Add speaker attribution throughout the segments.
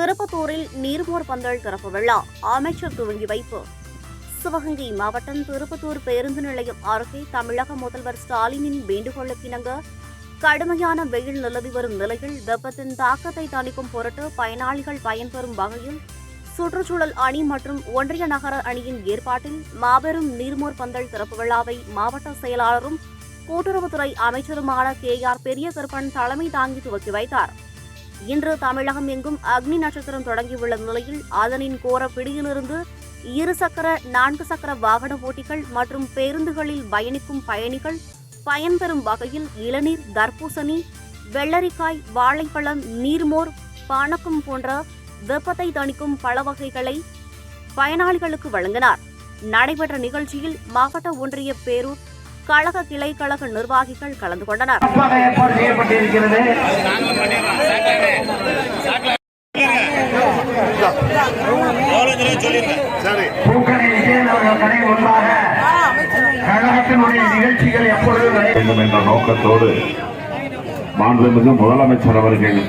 Speaker 1: திருப்பத்தூரில் நீர்மோர் பந்தல் திறப்பு விழா. அமைச்சர் துவங்கி வைப்பு. சிவகங்கை மாவட்டம் திருப்பத்தூர் பேருந்து நிலையம் அருகே தமிழக முதல்வர் ஸ்டாலினின் வேண்டுகோளுக்கிணங்க கடுமையான வெயில் நிலவி வரும் நிலையில் வெப்பத்தின் தாக்கத்தை தணிக்கும் பொருட்டு பயனாளிகள் பயன்பெறும் வகையில் சுற்றுச்சூழல் அணி மற்றும் ஒன்றிய நகர அணியின் ஏற்பாட்டில் மாபெரும் நீர்மோர் பந்தல் திறப்பு விழாவை மாவட்ட செயலாளரும் கூட்டுறவுத்துறை அமைச்சருமான கே ஆர் பெரியகருப்பன் தலைமை தாங்கி துவக்கி வைத்தார். இன்று தமிழகம் எங்கும் அக்னி நட்சத்திரம் தொடங்கியுள்ள நிலையில் அதனின் கோர பிடியிலிருந்து இரு சக்கர நான்கு சக்கர வாகன போட்டிகள் மற்றும் பேருந்துகளில் பயணிக்கும் பயணிகள் பயன்பெறும் வகையில் இளநீர் தர்பூசணி வெள்ளரிக்காய் வாழைப்பழம் நீர்மோர் பணக்கம் போன்ற வெப்பத்தை தணிக்கும் பல வகைகளை பயனாளிகளுக்கு வழங்கினார். நடைபெற்ற நிகழ்ச்சியில் மாவட்ட ஒன்றிய பேரூர் கழக கிளை கழக நிர்வாகிகள் கலந்து கொண்டனர்.
Speaker 2: விஜயன் அவர்கள் கடை முன்பாக கழகத்தினுடைய நிகழ்ச்சிகள்
Speaker 3: வேண்டும் என்ற நோக்கத்தோடு மாண்புமிகு முதலமைச்சர் அவர்கள்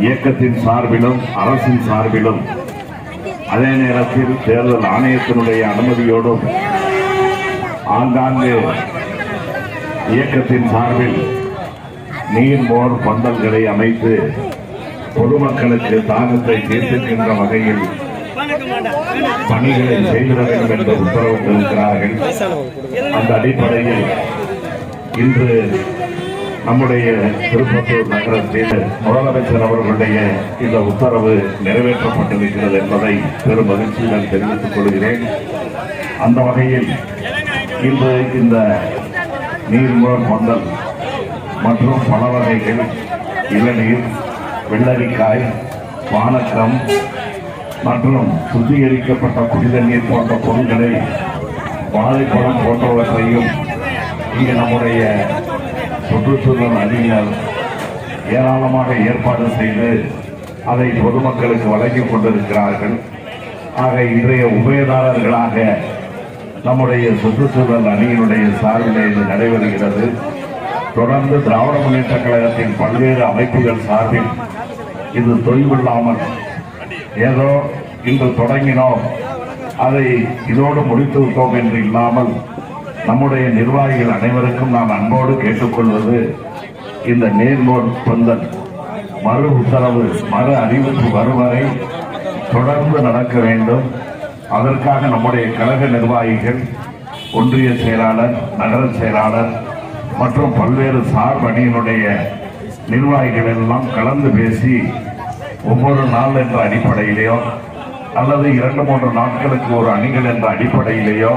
Speaker 3: இயக்கத்தின் சார்பிலும் அரசின் சார்பிலும் அதே நேரத்தில் தேர்தல் ஆணையத்தினுடைய அனுமதியோடும் ஆங்காங்கு இயக்கத்தின் சார்பில் நீர்மோர் பந்தல்களை அமைத்து பொதுமக்களுக்கு தாகத்தை தீர்த்துக்கின்ற வகையில் பணிகளை செய்திட வேண்டும் உத்தரவு உத்தரவிட்டிருக்கிறார்கள் அந்த அடிப்படையில் இன்று நம்முடைய திருப்பத்தூர் நகரத்தில் முதலமைச்சர் அவர்களுடைய இந்த உத்தரவு நிறைவேற்றப்பட்டிருக்கிறது என்பதை பெரும் மகிழ்ச்சியுடன் தெரிவித்துக் கொள்கிறேன். அந்த வகையில் இன்று இந்த நீர்மூலம் பந்தல் மற்றும் பல வகைகள் இளநீர் வெள்ளரிக்காய் பானக்கம் மற்றும் சுத்திகரிக்கப்பட்ட புனித நீர் போன்ற பொருட்களை வாழைப்பழம் போன்றவற்றையும் இங்கே நம்முடைய சுற்றுச்சூழல் அறிஞர் ஏராளமாக ஏற்பாடு செய்து அதை பொதுமக்களுக்கு வழங்கிக் கொண்டிருக்கிறார்கள். ஆக இன்றைய உபயதாரர்களாக நம்முடைய சுற்றுச்சூழல் அணியினுடைய சார்பில் இது நடைபெறுகிறது. தொடர்ந்து திராவிட முன்னேற்ற கழகத்தின் பல்வேறு அமைப்புகள் சார்பில் இது தொய்வில்லாமல் ஏதோ இன்று தொடங்கினோம். அதை இதோடு முடித்து விட்டோம் என்று இல்லாமல் நம்முடைய நிர்வாகிகள் அனைவருக்கும் நாம் அன்போடு கேட்டுக்கொள்வது இந்த நேர்மோர் பந்தல். மறு உத்தரவு மறு அறிவிப்பு வரும் வரை தொடர்ந்து நடக்க வேண்டும். அதற்காக நம்முடைய கழக நிர்வாகிகள் ஒன்றிய செயலாளர் நகர செயலாளர் மற்றும் பல்வேறு சார்பணியினுடைய நிர்வாகிகள் எல்லாம் கலந்து பேசி ஒவ்வொரு நாள் என்ற அடிப்படையிலேயோ அல்லது இரண்டு மூன்று நாட்களுக்கு ஒரு அணிகள் என்ற அடிப்படையிலேயோ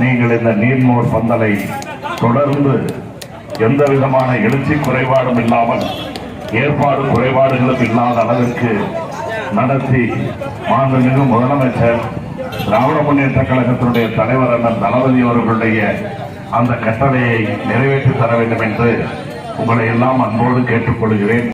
Speaker 3: நீங்கள் இந்த நீர்மோர் பந்தலை தொடர்ந்து எந்த விதமான எழுச்சி குறைபாடும் இல்லாமல் ஏற்பாடு குறைபாடுகளும் இல்லாத அளவிற்கு நடத்தி மாண்புமிகு முதலமைச்சர் திராவிட முன்னேற்ற கழகத்தினுடைய தலைவர் அண்ணன் தளபதி அவர்களுடைய அந்த கட்டளையை நிறைவேற்றி தர வேண்டும் என்று உங்களை எல்லாம் அன்போடு கேட்டுக்கொள்கிறேன்.